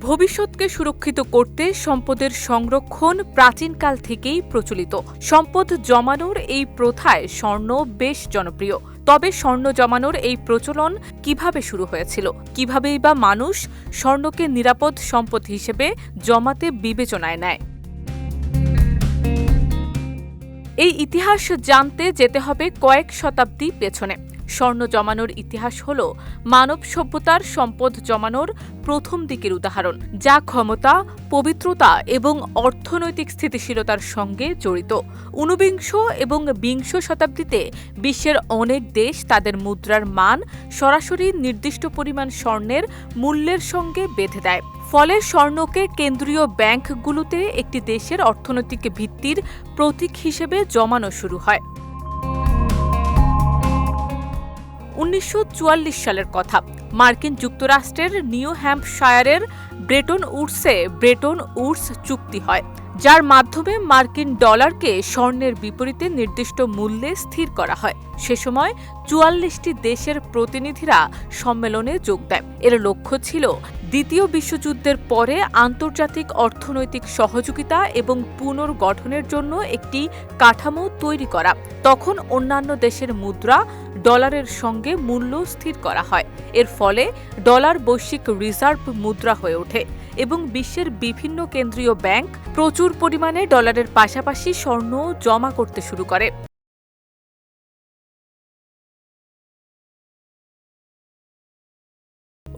ভবিষ্যৎকে সুরক্ষিত করতে সম্পদের সংরক্ষণ প্রাচীনকাল থেকেই প্রচলিত। সম্পদ জমানোর এই প্রথায় স্বর্ণ বেশ জনপ্রিয়। তবে স্বর্ণ জমানোর এই প্রচলন কীভাবে শুরু হয়েছিল? কিভাবেই বা মানুষ স্বর্ণকে নিরাপদ সম্পদ হিসেবে জমাতে বিবেচনায় নেয়? এই ইতিহাস জানতে যেতে হবে কয়েক শতাব্দী পেছনে। স্বর্ণ জমানোর ইতিহাস হল মানব সভ্যতার সম্পদ জমানোর প্রথম দিকের উদাহরণ, যা ক্ষমতা, পবিত্রতা এবং অর্থনৈতিক স্থিতিশীলতার সঙ্গে জড়িত। ঊনবিংশ এবং বিংশ শতাব্দীতে বিশ্বের অনেক দেশ তাদের মুদ্রার মান সরাসরি নির্দিষ্ট পরিমাণ স্বর্ণের মূল্যের সঙ্গে বেঁধে দেয়। ফলে স্বর্ণকে কেন্দ্রীয় ব্যাংকগুলোতে একটি দেশের অর্থনৈতিক ভিত্তির প্রতীক হিসেবে জমানো শুরু হয়। উনিশশো সালের কথা। মার্কিন যুক্তরাষ্ট্রের নিউ হ্যাম্পশায়ারের ব্রেটন উডসে ব্রেটন উডস চুক্তি হয়, যার মাধ্যমে মার্কিন ডলারকে স্বর্ণের বিপরীতে নির্দিষ্ট মূল্যে স্থির করা হয়। সে সময় চুয়াল্লিশটি দেশের প্রতিনিধিরা সম্মেলনে যোগ দেয়। এর লক্ষ্য ছিল দ্বিতীয় বিশ্বযুদ্ধের পরে আন্তর্জাতিক অর্থনৈতিক সহযোগিতা এবং পুনর্গঠনের জন্য একটি কাঠামো তৈরি করা। তখন অন্যান্য দেশের মুদ্রা ডলারের সঙ্গে মূল্য স্থির করা হয়। এর ফলে ডলার বৈশ্বিক রিজার্ভ মুদ্রা হয়ে ওঠে এবং বিশ্বের বিভিন্ন কেন্দ্রীয় ব্যাংক প্রচুর পরিমাণে ডলারের পাশাপাশি স্বর্ণ জমা করতে শুরু করে।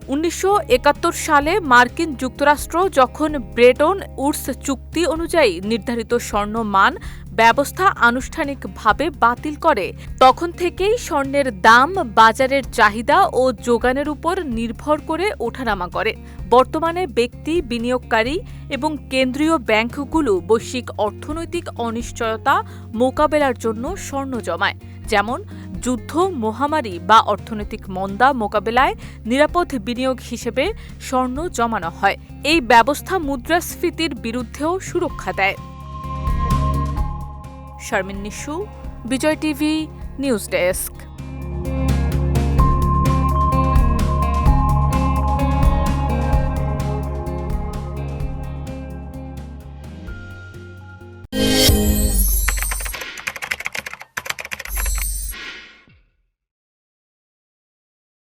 উনিশশো একাত্তর সালে মার্কিন যুক্তরাষ্ট্র যখন ব্রেটন উডস চুক্তি অনুযায়ী নির্ধারিত স্বর্ণ মান ব্যবস্থা আনুষ্ঠানিকভাবে বাতিল করে, তখন থেকেই স্বর্ণের দাম, বাজারের চাহিদা ও যোগানের উপর নির্ভর করে ওঠানামা করে। বর্তমানে ব্যক্তি, বিনিয়োগকারী এবং কেন্দ্রীয় ব্যাংকগুলো বৈশ্বিক অর্থনৈতিক অনিশ্চয়তা মোকাবেলার জন্য স্বর্ণ জমায়, যেমন যুদ্ধ, মহামারী বা অর্থনৈতিক মন্দা মোকাবেলায় নিরাপদ বিনিয়োগ হিসেবে স্বর্ণ জমানো হয়। এই ব্যবস্থা মুদ্রাস্ফীতির বিরুদ্ধেও সুরক্ষা দেয়। Sharmin Nishu, Bijoy TV, news desk.